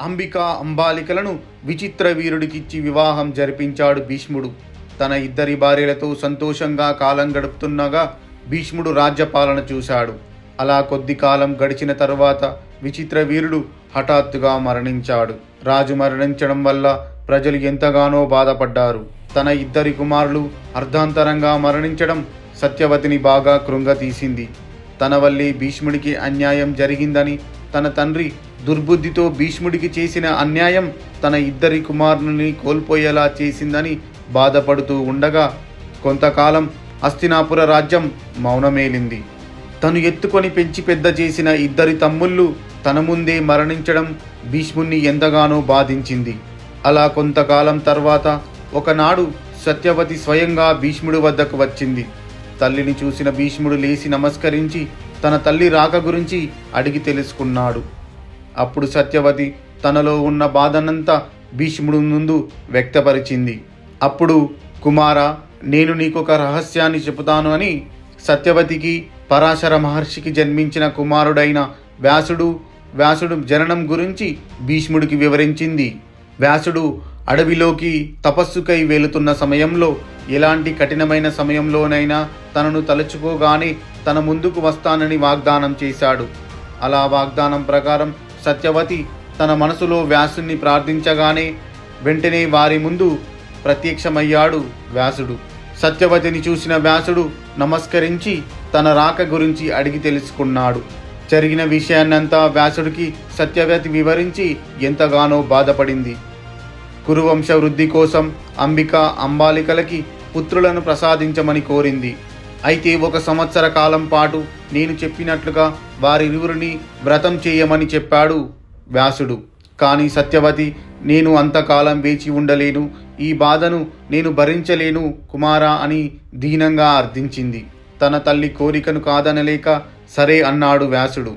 అంబిక అంబాలికలను విచిత్ర వీరుడికిచ్చి వివాహం జరిపించాడు భీష్ముడు. తన ఇద్దరి భార్యలతో సంతోషంగా కాలం గడుపుతుండగా భీష్ముడు రాజ్యపాలన చూశాడు. అలా కొద్ది కాలం గడిచిన తరువాత విచిత్ర వీరుడు హఠాత్తుగా మరణించాడు. రాజు మరణించడం వల్ల ప్రజలు ఎంతగానో బాధపడ్డారు. తన ఇద్దరి కుమారులు అర్ధాంతరంగా మరణించడం సత్యవతిని బాగా కృంగతీసింది. తన వల్లే భీష్ముడికి అన్యాయం జరిగిందని తన తండ్రి దుర్బుద్ధితో భీష్ముడికి చేసిన అన్యాయం తన ఇద్దరి కుమారుని కోల్పోయేలా చేసిందని బాధపడుతూ ఉండగా కొంతకాలం అస్తినాపుర రాజ్యం మౌనమేలింది. తను ఎత్తుకొని పెంచి పెద్ద చేసిన ఇద్దరి తమ్ముళ్ళు తన ముందే మరణించడం భీష్ముణ్ణి ఎంతగానో బాధించింది. అలా కొంతకాలం తర్వాత ఒకనాడు సత్యవతి స్వయంగా భీష్ముడి వద్దకు వచ్చింది. తల్లిని చూసిన భీష్ముడు లేచి నమస్కరించి తన తల్లి రాక గురించి అడిగి తెలుసుకున్నాడు. అప్పుడు సత్యవతి తనలో ఉన్న బాధనంతా భీష్ముడు ముందు వ్యక్తపరిచింది. అప్పుడు కుమార నేను నీకొక రహస్యాన్ని చెబుతాను అని సత్యవతికి పరాశర మహర్షికి జన్మించిన కుమారుడైన వ్యాసుడు వ్యాసుడు జననం గురించి భీష్ముడికి వివరించింది. వ్యాసుడు అడవిలోకి తపస్సుకై వెళుతున్న సమయంలో ఎలాంటి కఠినమైన సమయంలోనైనా తనను తలుచుకోగానే తన ముందుకు వస్తానని వాగ్దానం చేశాడు. అలా వాగ్దానం ప్రకారం సత్యవతి తన మనసులో వ్యాసుని ప్రార్థించగానే వెంటనే వారి ముందు ప్రత్యక్షమయ్యాడు వ్యాసుడు. సత్యవతిని చూసిన వ్యాసుడు నమస్కరించి తన రాక గురించి అడిగి తెలుసుకున్నాడు. జరిగిన విషయాన్నంతా వ్యాసుడికి సత్యవతి వివరించి ఎంతగానో బాధపడింది. కురువంశ వృద్ధి కోసం అంబిక అంబాలికలకి పుత్రులను ప్రసాదించమని కోరింది. అయితే ఒక సంవత్సర కాలం పాటు నేను చెప్పినట్లుగా వారిరువురిని వ్రతం చేయమని చెప్పాడు వ్యాసుడు. కానీ సత్యవతి నేను అంతకాలం వేచి ఉండలేను. ఈ బాధను నేను భరించలేను కుమారా అని దీనంగా అర్థించింది. తన తల్లి కోరికను కాదనలేక సరే అన్నాడు వ్యాసుడు.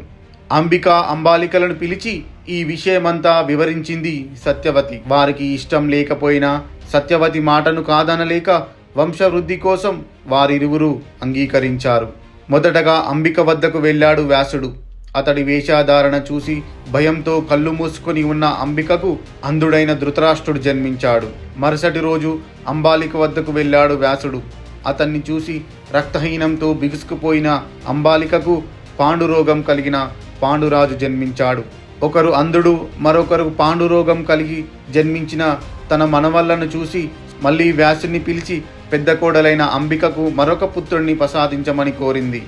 అంబిక అంబాలికలను పిలిచి ఈ విషయమంతా వివరించింది సత్యవతి. వారికి ఇష్టం లేకపోయినా సత్యవతి మాటను కాదనలేక వంశవృద్ధి కోసం వారిరువురు అంగీకరించారు. మొదటగా అంబిక వద్దకు వెళ్ళాడు వ్యాసుడు. అతడి వేషాధారణ చూసి భయంతో కళ్ళు మూసుకొని ఉన్న అంబికకు అంధుడైన ధృతరాష్ట్రుడు జన్మించాడు. మరుసటి రోజు అంబాలిక వద్దకు వెళ్ళాడు వ్యాసుడు. అతన్ని చూసి రక్తహీనంతో బిగుసుకుపోయిన అంబాలికకు పాండురోగం కలిగిన పాండురాజు జన్మించాడు. ఒకరు అంధుడు మరొకరు పాండురోగం కలిగి జన్మించిన తన మనవళ్ళను చూసి మళ్ళీ వ్యాసుని పిలిచి పెద్ద కోడలైన అంబికకు మరొక పుత్రుణ్ణి ప్రసాదించమని కోరింది.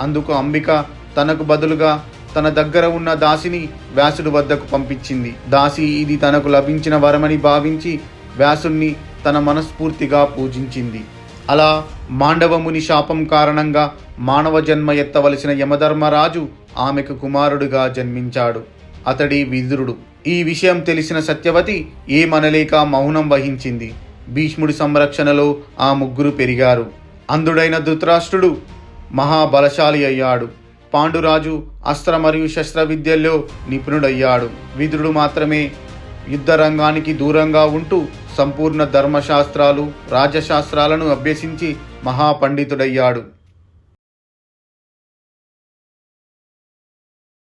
అందుకు అంబిక తనకు బదులుగా తన దగ్గర ఉన్న దాసిని వ్యాసుడు వద్దకు పంపించింది. దాసి ఇది తనకు లభించిన వరమని భావించి వ్యాసుణ్ణి తన మనస్ఫూర్తిగా పూజించింది. అలా మాండవముని శాపం కారణంగా మానవ జన్మ ఎత్తవలసిన యమధర్మరాజు ఆమెకు కుమారుడిగా జన్మించాడు. అతడి విదురుడు. ఈ విషయం తెలిసిన సత్యవతి ఏమనలేక మౌనం వహించింది. భీష్ముడి సంరక్షణలో ఆ ముగ్గురు పెరిగారు. అందుడైన ధృతరాష్ట్రుడు మహాబలశాలి అయ్యాడు. పాండురాజు అస్త్ర మరియు శస్త్ర విద్యల్లో నిపుణుడయ్యాడు. విదురుడు మాత్రమే యుద్ధరంగానికి దూరంగా ఉంటూ సంపూర్ణ ధర్మశాస్త్రాలు రాజశాస్త్రాలను అభ్యసించి మహాపండితుడయ్యాడు.